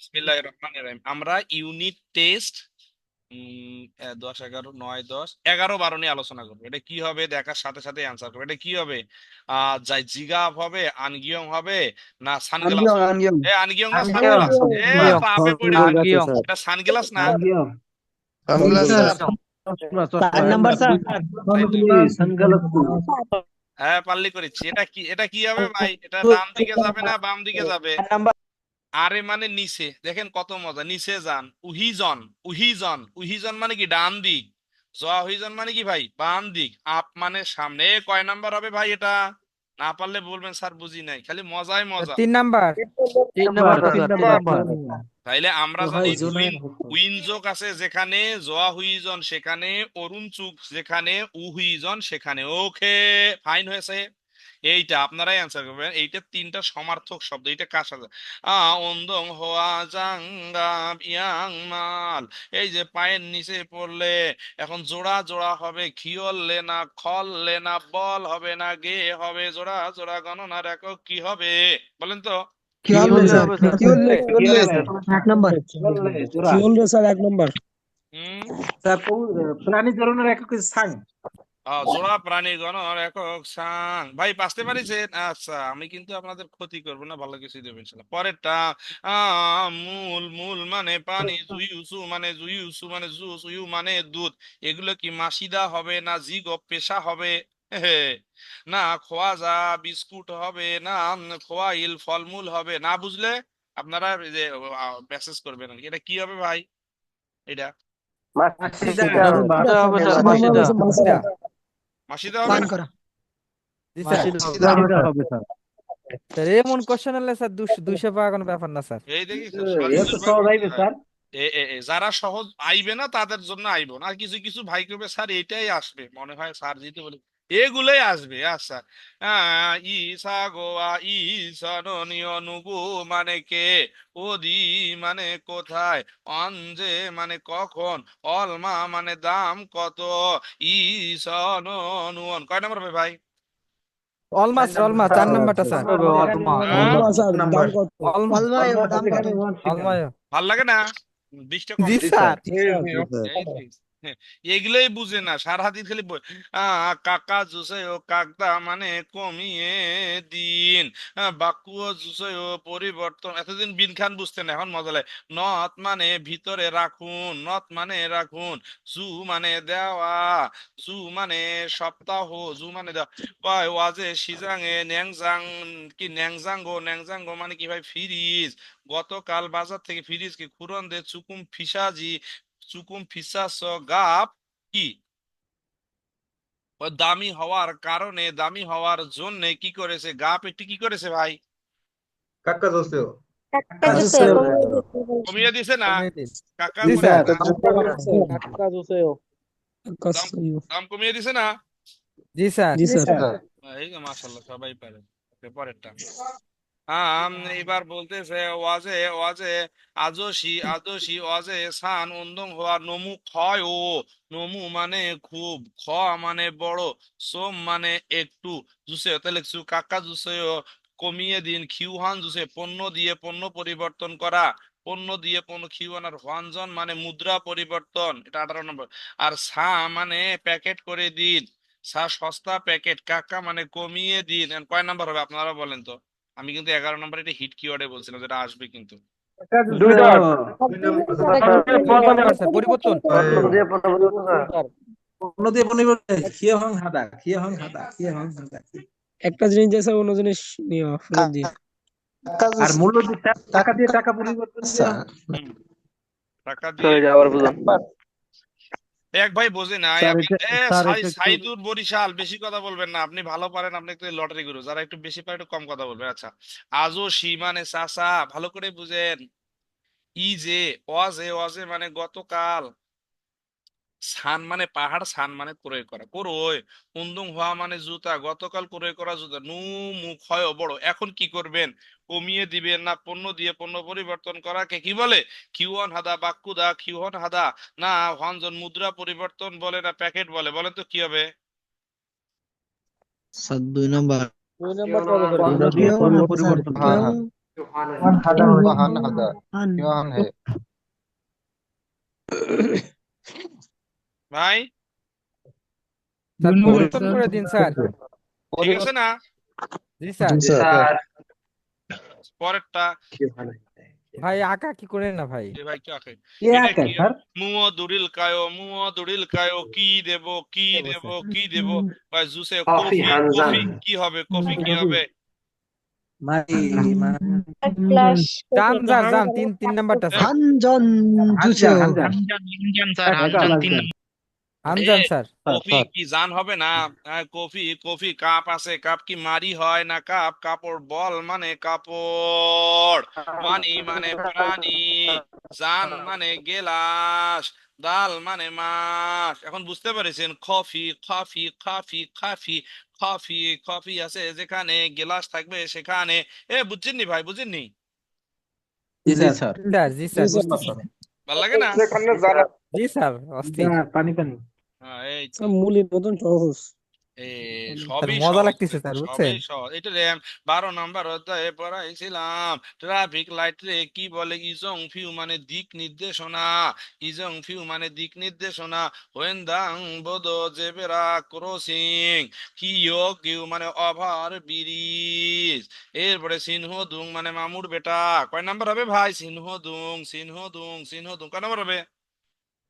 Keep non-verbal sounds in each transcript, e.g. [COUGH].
বিসমিল্লাহির রহমানির রহিম। আমরা ইউনিট টেস্ট দশ এগারো নয় দশ এগারো বারো নিয়ে আলোচনা করব। এটা কি হবে? দেখার সাথে সাথে অ্যান্সার করব। এটা কি হবে? আহ যাই হবে আনগিয়ং হবে না সানগ্লাস এ আনগিয়ং না সানগ্লাস? এ পাপে পড়ে এটা সানগ্লাস না? চার নাম্বার স্যার হ্যাঁ পাল্লি করেছি। এটা কি এটা কি হবে ভাই? এটা ডান দিকে যাবে না বাম দিকে যাবে? নাম্বার আরে মানে নিচে। দেখেন কত মজা। নিচে যান। উহিজন উহিজন উহিজন মানে কি? ডান দিক। জয়া হুইজন মানে কি ভাই? বাম দিক। আপ মানে সামনে। কয় নাম্বার হবে ভাই এটা? না পারলে বলবেন স্যার বুঝি নাই। খালি মজাই মজা। তিন নাম্বার। তাইলে আমরা জানি উইন উইনজোক আছে যেখানে জোয়া হুইজন সেখানে অরুণ চুক যেখানে উহুইজন সেখানে। ওকে ফাইন হয়েছে। এইটা আপনারাই অ্যান্সার করবেন। এইটা তিনটা সমার্থক শব্দ এইটা কার সাথে? আ অন্দং হোয়া জাঙ্গাব ইয়াং মাল। এই যে পায়ের নিচে পড়লে এখন জোড়া জোড়া হবে খিয়ললে না খললে না বল হবে না গে হবে জোড়া জোড়া গণনার একক কি হবে। বলেন তো। এক নাম্বার। হুম। প্রাণী ধরনের একক স্থান জোড়া প্রাণী গণনার একক সাং ভাই পাসতে পারিছেন? আচ্ছা আমি কিন্তু আপনাদের ক্ষতি করব না ভালো কিছু দেবেন পরেরটা মূল মূল মানে পানি জুইউসু মানে জুইউসু মানে জুস উইউ মানে দুধ। এগুলো কি মাসিদা হবে না জিগ পেশা হবে? হে, না খোয়াজা বিস্কুট হবে না খোয়াইল ফলমূল হবে। না বুঝলে আপনারা যে মেসেজ করবেন আর কি। এটা কি হবে ভাই? এটা? মাসিদা হবে পান না? জি স্যার। স্যার। এমন কোশ্চেন হলে স্যার দুশো দুইশো পাওয়া কোনো ব্যাপার না স্যার। এই দেখি এত সহজ আইবে স্যার। এ এ এ, যারা সহজ আইবে না তাদের জন্য আইব না। আর কিছু কিছু ভাই করবে স্যার এটাই আসবে। মনে হয় স্যার জিতে বলে এগুলোই আসবে। আচ্ছা। ইসা গোয়া ইসানিয় নুগু মানে কে? ওদি মানে কোথায়? অঞ্জে মানে কখন? অলমা মানে দাম কত? ইসানুন কয় নম্বর হবে ভাই? অলমাস অলমা চার নাম্বারটা স্যার। অলমা অলমায় ও দাম কত? অলমায় ভালো লাগে না? বিশটা জি স্যার। এই যে, এগুলোই বুঝে না। সার হাতি খালি কাকা জুসে ও কাকদা মানে কমিয়ে দিন। আহ, বাক্য জুসে ও পরিবর্তন। এতদিন বিন খান বুঝতেন এখন মজা লাগে। নথ মানে ভিতরে রাখুন নথ মানে রাখুন জু মানে দেওয়া জু মানে সপ্তাহ জু মানে দেওয়া। ওয়াজে সিজাঙে ন্যাংজাং কি ন্যাংজাঙ্গো ন্যাংজাঙ্গো মানে কি ভাই ফ্রিজ? গতকাল বাজার থেকে ফ্রিজ কি খুরন দে চুকুম ফিসাজি চুকুম ফিসাস গাপ কি? দামি হওয়ার কারণে দামি হওয়ার জন্য কি করেছে? গাপ একটি কি করেছে ভাই? কাকা জোসেও কমিয়ে দিছে। না? কাকা দাম কমিয়ে দিছে না? জি স্যার এই যে মাশাআল্লাহ সবাই পারে। পরেরটা এবার বলতেছে, ওয়াজে ওয়াজে ওয়াজে সান উন্দং হওয়া নমু ক্ষয় ও। নমু মানে খুব, খ মানে বড়, সোম মানে একটু জুসে। তাহলে কাকা জুসে কমিয়ে দিন, খিউহান জুসে, পণ্য দিয়ে পণ্য পরিবর্তন করা। পণ্য দিয়ে পণ্য, খিউহান আর হোয়ানজন মানে মুদ্রা পরিবর্তন, এটা আঠারো নম্বর। আর সা মানে প্যাকেট করে দিন, সা সস্তা প্যাকেট, কাকা মানে কমিয়ে দিন কয় নাম্বার হবে আপনারা বলেন তো? আমি কিন্তু এগারো নম্বর এটা হিট কিওয়ার্ডে বলছিলাম যেটা আসবে কিন্তু। পরিবর্তন একটা জিনিস দিয়েছে অন্য জিনিস আর মূল্য দিয়ে টাকা দিয়ে টাকা পরিবর্তন হুম। টাকা দিয়ে এক ভাই বোঝে না সাইদুর বরিশাল বেশি কথা বলবেন না আপনি ভালো পারেন আপনি একটু লটারি গুরু যারা একটু বেশি পারে একটু কম কথা বলবেন। আচ্ছা আজও সি মানে চাচা ভালো করে বুঝেন। ই যে অজে ওয়াজে মানে গতকাল সান মানে পাহাড় সান মানে ক্রয় করা। ক্রয় উন্দুং হওয়া মানে জুতা গতকাল ক্রয় করা জুতা। নু মুখ হয় বড় এখন কি করবেন? কমিয়ে দিবেন না পণ্য দিয়ে পণ্য পরিবর্তন করাকে কি বলে? কিউন হাদা বাক্কুদা কিউন হাদা। না হনজন মুদ্রা পরিবর্তন বলে না প্যাকেট বলে? বলেন তো কি হবে? দুই নম্বর। দুই পরিবর্তন। ভাই? পরিবর্তন করে দিন স্যার। ঠিক আছে না? জি স্যার। পরেরটা। ভাই আঁকা কি করে না ভাই? ভাই দুরিল কায়ো দুরিল কায়ো কি দেব কি দেব কি দেব? ভাই জুসে কফি কি হবে কফি কি হবে? তিন নাম্বারটা জুসে। আনজান স্যার। কফি হ্যাঁ, হ্যাঁ। কি জান হবে না? হ্যাঁ, কফি কফি কাপ আছে কাপ কি মারি হয় না কাপ? কাপড় বল মানে কাপড় পানি মানে প্রাণী জান মানে গেলাস দাল মানে মাছ। এখন বুঝতে পেরেছেন coffee coffee coffee coffee coffee coffee আছে যেখানে গেলাস থাকবে সেখানে। এ বুঝছেন নি ভাই বুঝছেন নি স্যার। স্যার জি স্যার ভালো লাগে না? জি স্যার অস্থির। পানি পানি। মূলের মতন সহজ। এ স্যার সবই মজা সহজ লাগতেছে স্যার সবই বুঝছেন? সহজ। এটা রে বারো নম্বর অধ্যায়ে পড়াইছিলাম। ট্রাফিক লাইট রে কি বলে? ইজং ফিউ মানে দিক নির্দেশনা। ইজং ফিউ মানে দিক নির্দেশনা। ওয়েন্দাং বোধ জেবেরা ক্রসিং। কিও কিউ মানে ওভার ব্রিজ। এরপরে সিনহ দুং মানে মামুর বেটা। কয় নাম্বার হবে ভাই? সিনহ দুং সিনহ দুং সিনহ দুং। কয় নাম্বার হবে?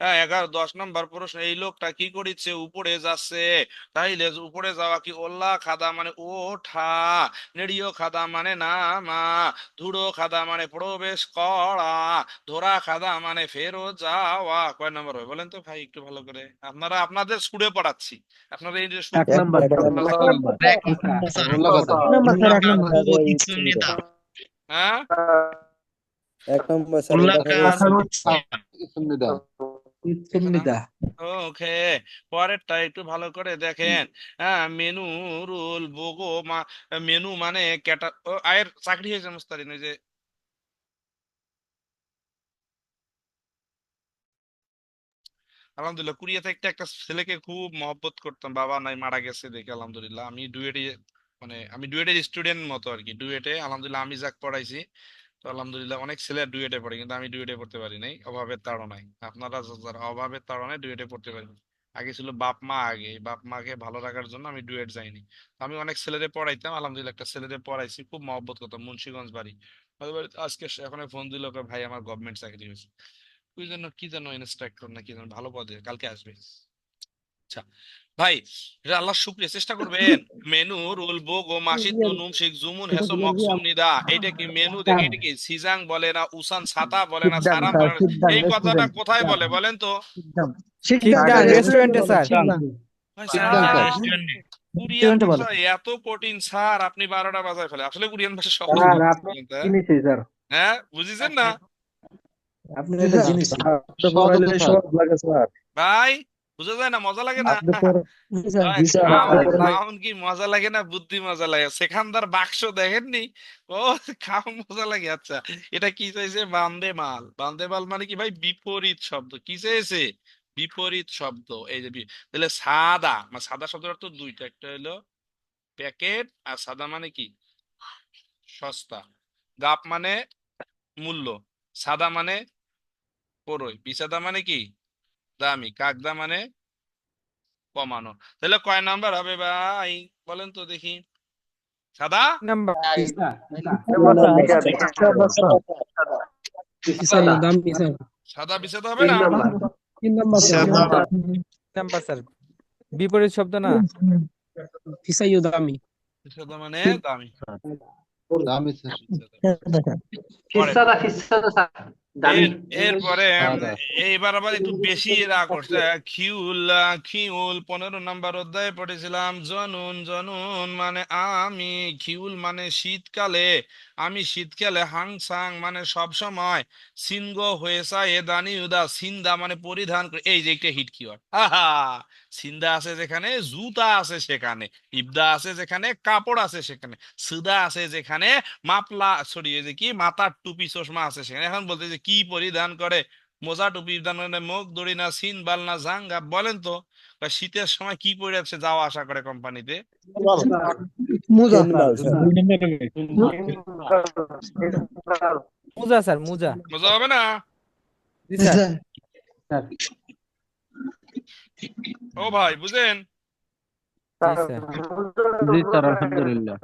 এগারো দশ নম্বর প্রশ্ন এই লোকটা কি করেছে উপরে যাচ্ছে তাইলে উপরে যাওয়া কি ওল্লা খাদা মানে ওঠা নেড়িও খাদা মানে নামা ধুড়ো খাদা মানে প্রবেশ করা ধরা খাদা মানে ফেরো যাওয়া কয় নম্বর হয় বলেন তো ভাই একটু ভালো করে আপনারা আপনাদের স্কুলে পড়াচ্ছি আপনারা এই যে হ্যাঁ এক নম্বর ওকে পরেরটা একটু ভালো করে দেখেন। হ্যাঁ মেনু মানে আয়ের চাকরি হয়েছে যে। আলহামদুলিল্লাহ কুরিয়া থেকে একটা ছেলেকে খুব মহব্বত করতাম। বাবা নাই মারা গেছে দেখে আলহামদুলিল্লাহ। আমি ডুয়েটে মানে আমি ডুয়েটের স্টুডেন্ট মতো আর কি ডুয়েটে আলহামদুলিল্লাহ আমি যাক পড়াইছি। আলহামদুলিল্লাহ, অনেক ছেলে ডুয়েটে পড়ে, কিন্তু আমি ডুয়েটে পড়তে পারি নাই। অভাবের তাড়নায়। আপনারা যারা অভাবের তাড়নায় ডুয়েটে পড়তে পারি আগে ছিল বাপ মা আগে, বাপ মাকে ভালো রাখার জন্য আমি ডুয়েট যাইনি। আমি অনেক ছেলেরে পড়াইতাম, আলহামদুলিল্লাহ একটা ছেলেরে পড়াইছি, খুব মহব্বত করতাম, মুন্সিগঞ্জ বাড়ি। আজকে এখন ফোন দিল ভাই, আমার গভর্নমেন্ট চাকরি হয়েছে। ওই জন্য কি যেন ইন্সট্রাক্টর না কি যেন ভালো পদে কালকে আসবে। আচ্ছা ভাই এটা আল্লাহর শুক্রিয়া চেষ্টা করবেন। [LAUGHS] মেনু রুল বোগো মাসিদ নুম শেখ জুমুন হেসো মকসুম নিদা। এটা কি মেনু দেখে এটা কি সিজাং বলে না উসান ছাতা বলে না সারাম বলে না? এই কথাটা কোথায় বলে বলেন তো? সিদ্ধান্ত, রেস্টুরেন্টে স্যার। কোরিয়ান ভাষা এত কঠিন স্যার আপনি বারোটা বাজায় ফেলে আসলে কোরিয়ান ভাষা সহজ হ্যাঁ? হ্যাঁ বুঝেছেন না? আপনি ভাই বুঝা যায় না? মজা লাগে না? কি মজা লাগে না? বুদ্ধি মজা লাগে। সেখানদার বাক্স দেখেননি? ও খাওন মজা লাগে। আচ্ছা এটা কি চাইছে? বান্দে মাল। বান্দে মাল মানে কি ভাই? বিপরীত শব্দ। কি চেয়েছে বিপরীত শব্দ। এই যে তাহলে সাদা মানে সাদা শব্দের অর্থ দুইটা। একটা হলো প্যাকেট আর সাদা মানে কি? সস্তা। গাপ মানে মূল্য। সাদা মানে পরই বিসাদা মানে কি? দামি কাকদা মানে কমানো। তাহলে কয় নাম্বার হবে ভাই? বলেন তো দেখি। সাদা? নাম্বার। সাদা। বিষাদ হবে না? নাম্বার। স্যার। বিপরীত শব্দ না? ফিসাইও দামি। ফিসাদা মানে দামি। দামি স্যার। ফিসাদা ফিসাদা স্যার। এরপরে উম, দা। এইবার আবার একটু বেশি রাগ করছে। খিউল খিউল পনেরো নাম্বার অধ্যায়ে পড়েছিলাম জনুন জনুন মানে আমি খিউল মানে শীতকালে। আমি শীতকালে হাংসাং মানে সব সময় সিনগ হয়েসা এ দানি উদা, সিন্দা মানে পরিধান করে, এই যে একটা হিট কিওয়ার্ড আহা! সিন্দা আছে যেখানে, জুতা আছে সেখানে, ইবদা আছে যেখানে, কাপড় আছে সেখানে, সুদা আছে যেখানে, মাপলা সরি যে কি, মাথার টুপি, চশমা আছে সেখানে। এখন বলতে যে কি পরিধান করে? মোজা টুপি মুখ দড়ি না, সিন, বাল না, জাঙ্গা, বলেন তো। শীতের সময় কি পরে আছে যাওয়া আসা করে কোম্পানিতে মোজা মুজা স্যার মুজা মজা হবে না ও ভাই বুঝেন জি স্যার জি স্যার আলহামদুলিল্লাহ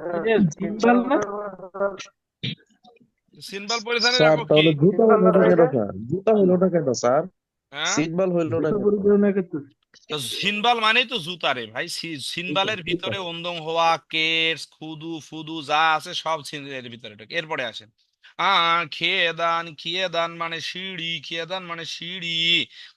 সিনবাল পরিধানে স্যার তাহলে জুতা হইলোটা কেন স্যার জুতা হইলোটা কেন স্যার হ্যাঁ সিটবাল হইলোটা কেন তো সিনবাল মানেই তো জুতা রে ভাই। সিনবালের ভিতরে হওয়া কেস খুদু ফুদু যা আছে সব সিনের ভিতরে এরপরে আসেন। খিয়েদান মানে সিঁড়ি খেয়েদান মানে সিঁড়ি।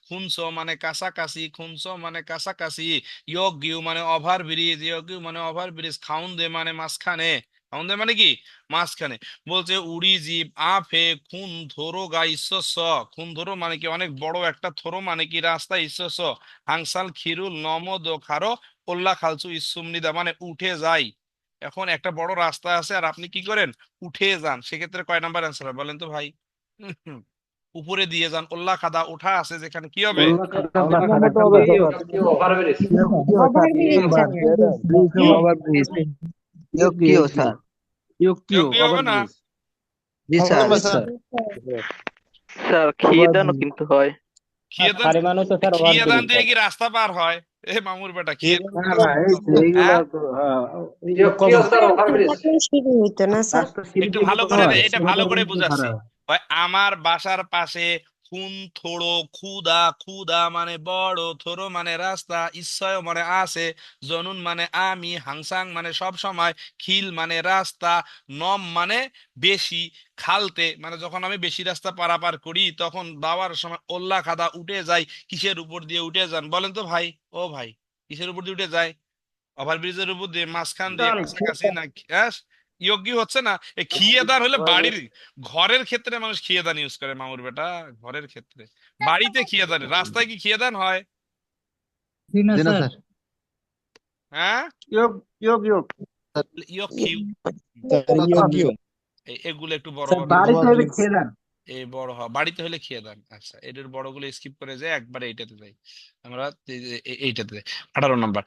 খুনসো মানে কাছাকাছি খুনসো মানে কাছাকাছি। ইয়গিউ মানে ওভার ব্রিজ ইয়গিউ মানে ওভার ব্রিজ খাউন্দে মানে মাঝখানে। খাউন্দে মানে কি? মাঝখানে। বলছে উড়ি জীব আফে খুন ধরো গা ঈশ্বস খুন ধরো মানে কি? অনেক বড় একটা থরো মানে কি? রাস্তা ঈশ্বস হাংসাল খিরুল নমদ খারো কল্লা খালসু ইসুমনিদা মানে উঠে যাই। এখন একটা বড় রাস্তা আছে আর আপনি কি করেন? উঠে যান। সেক্ষেত্রে কয় নাম্বার অ্যান্সার হবে বলেন তো ভাই? উপরে দিয়ে যান। ওল্লা খাদা ওঠা আছে যেখানে। কি হবে? কিও স্যার কেউ কি হবে না জি স্যার স্যার কিন্তু হয়। খিয়েদান খিয়েদান দিয়ে কি রাস্তা পার হয়? এ মামুর বেটা খিয়েদান একটু ভালো করে এটা ভালো করে বুঝাচ্ছি। হয় আমার বাসার পাশে খুন থোড়ো খুদা খুদা মানে বড় থোড়ো মানে রাস্তা ইচ্ছয় মানে আছে জনুন মানে আমি হাংসাং মানে সব সময় খিল মানে রাস্তা নম মানে বেশি খালতে মানে যখন আমি বেশি রাস্তা পারাপার করি তখন বাবার সময় ওল্লা খাদা উঠে যায় কিসের উপর দিয়ে উঠে যান? বলেন তো ভাই ও ভাই কিসের উপর দিয়ে উঠে যায়? ওভারব্রিজের উপর দিয়ে মাঝখান দিয়ে কাছাকাছি না ইয়োগ্য হচ্ছে না এই খিয়েদার হলে বাড়ির ঘরের ক্ষেত্রে মানুষ খিয়েদান ইউজ করে মামুর বেটা ঘরের ক্ষেত্রে। বাড়িতে খিয়েদান রাস্তায় কি খিয়েদান হয়? হ্যাঁ? Yoke yoke yoke. ইয়োগ এগুলো একটু বড় বড় এই বড় হয়। বাড়িতে হলে খেয়ে দেন আচ্ছা এটার বড়গুলো স্কিপ করে যায় একবারে এইটাতে যাই। আমরা এই- এই- এইটাতে যাই। আঠারো নম্বর।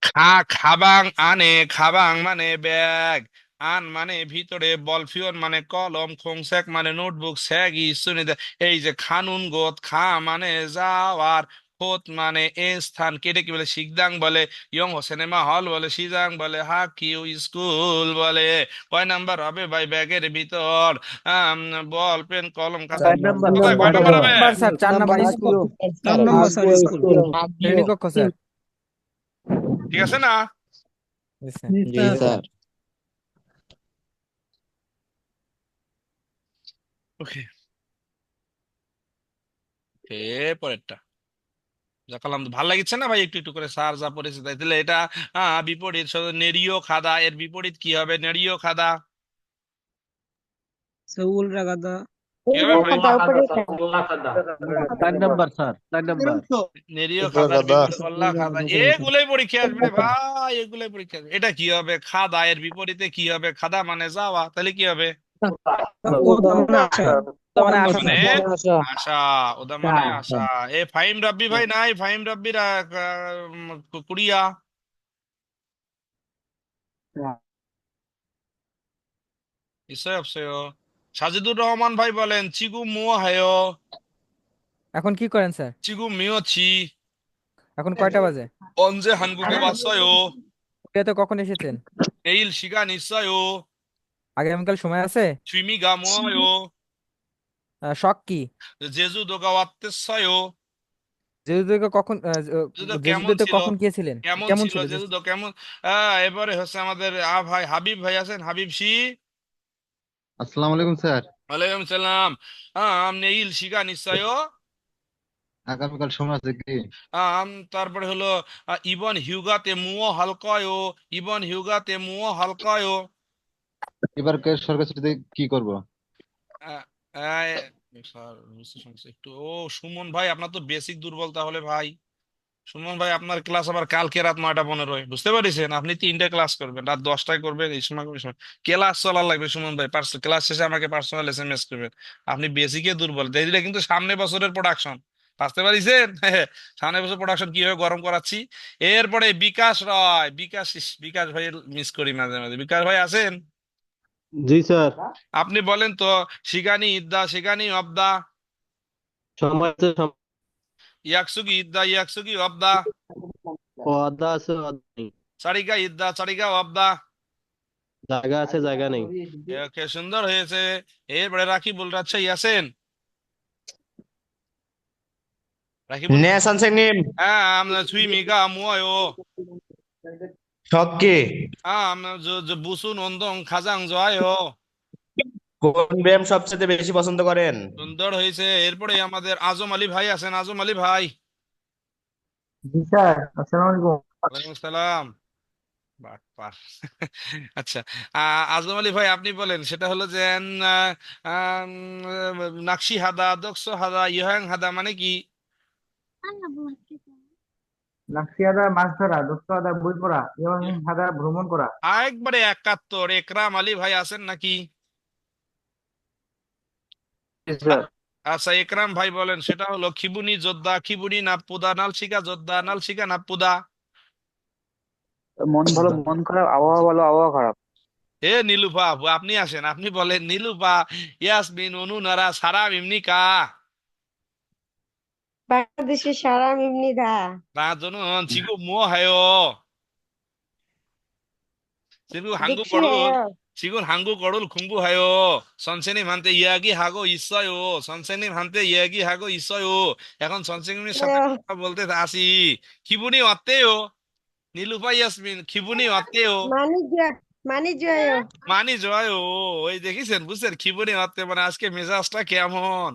খা খাবাং আনে খাবাং মানে ব্যাগ। আন মানে ভিতরে বলফিয়ন মানে কলম খোংসেক মানে নোটবুক স্যাগ ইসুনিদা এই যে খানুন গোত খা মানে যাওয়ার খোত মানে এ স্থান কেটে কি বলে শিকদাং বলে ইয়ং সিনেমা হল বলে সিজাং বলে হাকিউ স্কুল বলে কয় নাম্বার হবে ভাই ব্যাগের ভিতর? আম, বল পেন কলম খাতা। কয় নাম্বার হবে? স্যার চার নাম্বার স্কুল। চার নম্বর স্যার স্কুল শ্রেণীকক্ষ স্যার। ঠিক আছে না? জি স্যার জি স্যার ওকে পরেরটা যা কালাম ভালো লাগিচ্ছে না ভাই? একটু একটু করে সার যা পড়েছে তাই তাহলে এটা বিপরীত নেরিও খাদা এর বিপরীত কি হবে? নেরিও খাদা। সউল রাগাদা এটা কি হবে? খাদা এর বিপরীতে কি হবে? খাদা মানে যাওয়া তাহলে কি হবে? ফাহিম রাব্বি ভাই নাই ফাহিম রাব্বির কুড়িয়া সাজিদুর রহমান ভাই বলেন চিগু মুও হায় এখন কি করেন স্যার? চিগু মিও ছি এখন কয়টা বাজে? অঞ্জে হানগুকে বাসায় তো কখন এসেছেন নেইল শিগা নিশ্চয় আগামীকাল সময় আছে? আহ, শখ কি? ওয়াত্তেসায় জেজুদুতে কখন আহ, কেমন ছিল? কখন গিয়েছিলেন? কেমন কেমন ছিল? ছিল জেজু তো কেমন? আহ, এবারে হচ্ছে আমাদের আ ভাই হাবিব ভাই আছেন। হাবিব শি আসসালামু আলাইকুম স্যার। ওয়ালাইকুম সালাম। আম নেইল শিখা নিশ্চয় আগামীকাল সময় আছে কি? আম তারপরে হলো আহ, ইবন হিউগা তেমুও হালকায় ইবন হিউগা তেমুও হালকায় এবার কে সরকারি ছুটিতে কি করব? একটু, ও, সুমন ভাই, আপনার তো বেসিক দুর্বল তাহলে ভাই। সুমন ভাই, আপনার ক্লাস আবার কালকে রাত নয়টা পনেরোয়। বুঝতে পারছেন? আপনি তিনটে ক্লাস করবেন, রাত দশটায় করবেন, এই সময় সময় ক্লাস চলার লাগবে সুমন ভাই ক্লাস শেষে আমাকে পার্সোনাল এস এম এস করবেন। আপনি বেসিকে দুর্বল। দিলে কিন্তু সামনে বছরের প্রোডাকশন বুঝতে পারিছেন? সামনে বছর প্রোডাকশন কীভাবে গরম করাচ্ছি? এরপরে বিকাশ রয়, বিকাশ বিকাশ ভাই মিস করি মাঝে মাঝে। বিকাশ ভাই আছেন? জি স্যার। আপনি বলেন তো শিগানি ইদ্দা শিগানি অবদা। সময় আছে সম- ইয়াকসুগি ইদ্দা ইয়াকসুগি অবদা। ওয়াদা আছে সারিগা ইদ্দা সারিগা অবদা। জায়গা আছে জায়গা নেই। ওকে সুন্দর হয়েছে। এরপরে রাকিবুল রাজশাহী আছেন রাকিবুল নে সানসেনিম হ্যাঁ আমরা ছুই মিগা মুয়ায়ো ছক্কে হ্যাঁ আমরা বুসু নন্দং খাজাং জয়ায়ো কোন ব্যায়াম সবচেয়ে বেশি পছন্দ করেন? সুন্দর হয়েছে এরপরে আমাদের আজম আলী ভাই আছেন আজম আলী ভাই। জি স্যার আসসালামু আলাইকুম। ওয়ালাইকুম আসসালাম আচ্ছা আহ, আজম আলী ভাই আপনি বলেন সেটা হলো যে নাকশি হাদা দক্ষ হাদা ইহাং হাদা মানে কি? লাক্সিয়াদা মাছ ধরা দোস্তাদা বই পড়া এবং হাদা ভ্রমণ করা একবারে একাত্তর একরাম আলী ভাই আছেন নাকি? আচ্ছা একরাম ভাই বলেন সেটা হলো খিবুনি যোদ্ধা খিবুনি নাপুদা নালশিকা যোদ্ধা নালশিকা নাপুদা মন ভালো মন খারাপ আবহাওয়া ভালো আবহাওয়া খারাপ। এ নীলুফা আপু আপনি আসেন আপনি বলেন নীলুফা ইয়াসমিন 바ংলাদে시 사람입니다. 나 저는 지금 뭐 해요? 지금 한국어를 딕셔너리요. 지금 한국어를 공부해요. 선생님한테 이야기하고 있어요. 선생님한테 이야기하고 있어요. 약간 선생님이 그래요. 사다 볼때 다시 기분이 어때요? 니루파 야스민 기분이 어때요? 많이 배 মানি জয় ওই দেখিছেন বুঝছেন? খিবুনি হাতে মানে আজকে মেজাজটা কেমন?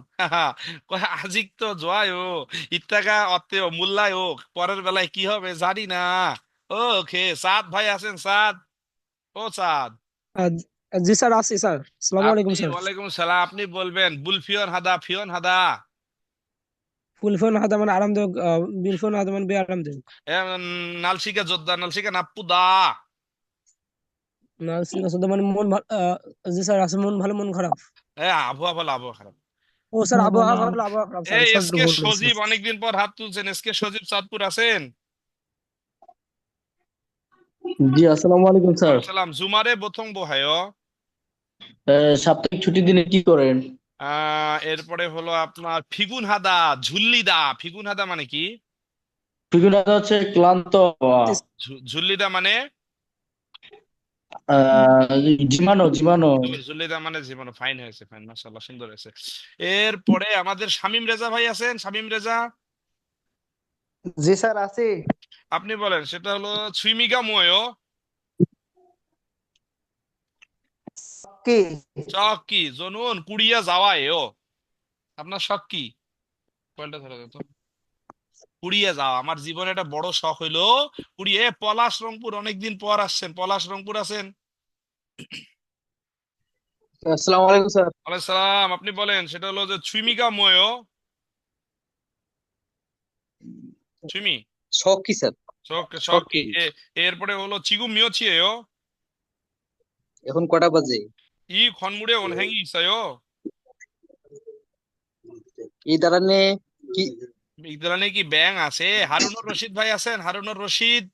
আজিক তো জয় ও ইত্তাকা অত্তে মুল্লায় হোক পরের বেলায় কি হবে জানি না। ওকে সাদ ভাই আছেন সাদ? ও সাদ। জি স্যার আছি স্যার। আসসালামু আলাইকুম স্যার। ওয়ালাইকুম সালাম আপনি বলবেন বুলফিয়ন হাদা ফিয়ন হাদা। ফুলফোন হাদা মানে আরামদায়ক বিলফোন হাদা মানে বে আরামদায়ক। নালসিকা যোদ্ধা নালসিকা নাপ্পুদা। না মানে মন জি স্যার আছে মন ভালো মন খারাপ। এ আবহাওয়া ভালো আবহাওয়া খারাপ। ও স্যার আবহাওয়া ভালো আবহাওয়া খারাপ এই এসকে সজীব অনেকদিন পর হাত তুলছেন এসকে সজীব চাঁদপুর আছেন? জি আসসালামু আলাইকুম স্যার। সালাম জুমারে প্রথম বহায়। সাপ্তাহিক ছুটির দিনে কি করেন? আহ এরপরে হলো আপনার ফিগুন হাদা ঝুল্লিদা। ফিগুন হাদা মানে কি? বিভিন্ন হচ্ছে ক্লান্ত ঝুল্লিদা মানে? জিমানো জিমানো। ঝুল্লিদা মানে জীবন ফাইন হয়েছে ফাইন মাশাআল্লাহ সুন্দর হয়েছে। এরপরে আমাদের শামীম রেজা ভাই আছেন শামীম রেজা? জি স্যার আছি। আপনি বলেন সেটা হলো ছুইমিগা ময়ো। কি শখ কি জনুন কুড়িয়া যাওয়া এও আপনার শখ কি? পয়েন্টটা ধরে দাও পুড়িয়ে যাও। আমার জীবনে একটা বড় শখ হইল পুড়িয়ে। পলাশ রংপুর অনেকদিন পর আসছেন। পলাশ রংপুর আছেন? আসসালামু আলাইকুম স্যার। ওয়ালাইকুম সালাম। আপনি বলেন সেটা হলো যে ছুইমিকা ময়ো। ছুইমি? শখ কি স্যার? শখ শখ কি? এরপরে হলো চিগু এখন কটা বাজে? ই খনমুড়ে ওনহ্যাঙ্গি এই দাঁড়ানে কি কি ব্যাং আছে? হারুনুর রশিদ ভাই আছেন? হারুনুর রশিদ?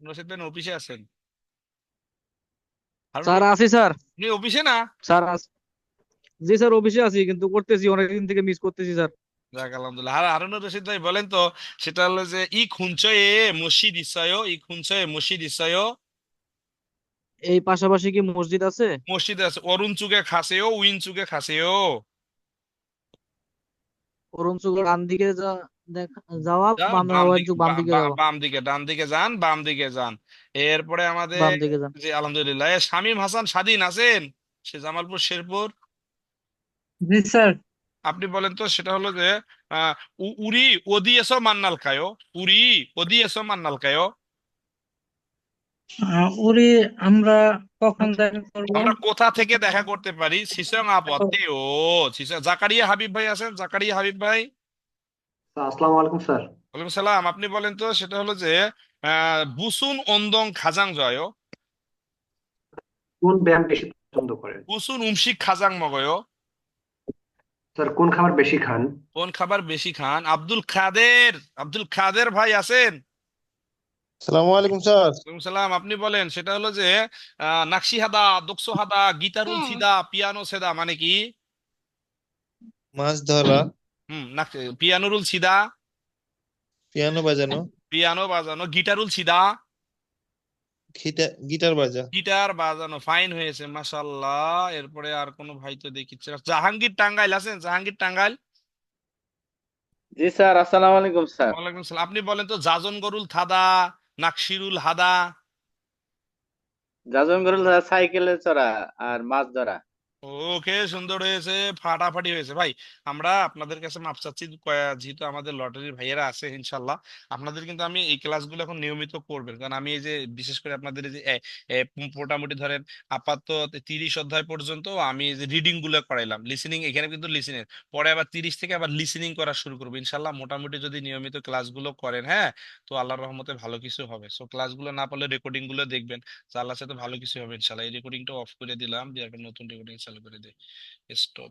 রশিদ ভাই অফিসে আছেন? স্যার আছি স্যার। আপনি অফিসে না? স্যার জি স্যার অফিসে আছি কিন্তু করতেছি অনেকদিন থেকে মিস করতেছি স্যার। আলহামদুলিল্লাহ। আর হারুনুর রশিদ ভাই বলেন তো সেটা হলো যে ই খুঞ্চয়ে মসজিদ ইসায়ো ই খুঞ্চয়ে মসজিদ ইসায়ো এই পাশাপাশি কি মসজিদ আছে? মসজিদ আছে। অরুণ চুকে খাসেও উইন চুকে খাসেও। ডান দিকে যাওয়া বাম বাম দিকে যাওয়া। বাম দিকে ডান দিকে যান বাম দিকে যান। এরপরে আমাদের বাম দিকে যান। জি আলহামদুলিল্লাহ। হাসান স্বাধীন আছেন? সে জামালপুর শেরপুর? জি স্যার। আপনি বলেন তো সেটা হলো যে উরি এসো মান্নাল খায়ো উরি এসো মান্নাল খায়ো। উরি আমরা কখন দেখা করব? আমরা কোথা থেকে দেখা করতে পারি? সিসং ও জাকারিয়া হাবিব ভাই আছেন? জাকারিয়া হাবিব ভাই। আসসালামু আলাইকুম স্যার। ওয়ালাইকুম সালাম। আপনি বলেন তো সেটা হলো যে বুসুন অন্দং খাজাং জয়। কোন ব্যায়াম বেশি পছন্দ করেন? বুসুন উমশিক খাজাং মগয়। স্যার কোন খাবার বেশি খান? কোন খাবার বেশি খান? আব্দুল খাদের আব্দুল খাদের ভাই আছেন? সালামু আলাইকুম স্যার। সালাম। আপনি বলেন সেটা হলো যে আহ, নাকশি হাদা দোকসো হাদা গিটারুল সিদা পিয়ানো সেদা মানে কি? মাছ ধরা। হুম পিয়ানোরুল সিদা পিয়ানো বাজানো। পিয়ানো বাজানো গিটারুল সিদা গিটার বাজা। গিটার বাজানো ফাইন হয়েছে মাশাল্লাহ এরপরে আর কোনো ভাই তো দেখিচ্ছে না জাহাঙ্গীর টাঙ্গাইল আছেন? জাহাঙ্গীর টাঙ্গাইল? জি স্যার আসসালামু আলাইকুম স্যার। ওয়ালাইকুম সালাম। আপনি বলেন তো জাজন গরুল থাদা নাকশিরুল হাদা। গরুল সাইকেলে চড়া আর মাছ ধরা। ওকে, সুন্দর হয়েছে, ফাটাফাটি হয়েছে। ভাই, আমরা আপনাদের কাছে মাপ চাচ্ছি যেহেতু আমাদের লটারির ভাইয়েরা আছে, ইনশাল্লাহ। আপনাদের কিন্তু আমি এই ক্লাসগুলো এখন নিয়মিত করবেন। কারণ আমি এই যে, বিশেষ করে আপনাদের এই যে মোটামুটি ধরেন আপাতত তিরিশ অধ্যায় পর্যন্ত আমি যে রিডিংগুলো করাইলাম। লিসেনিং এখানে কিন্তু লিসেনিং পরে আবার তিরিশ থেকে আবার লিসেনিং করা শুরু করব। ইনশাল্লাহ মোটামুটি যদি নিয়মিত ক্লাসগুলো করেন হ্যাঁ তো আল্লাহর রহমতে ভালো কিছু হবে। সো ক্লাসগুলো না পারলে রেকর্ডিংগুলো দেখবেন আল্লাহর সাথে ভালো কিছু হবে, ইনশাল্লাহ। এই রেকর্ডিংটা অফ করে দিলাম দিয়ে একটা নতুন রেকর্ডিং চালু করে দিই স্টপ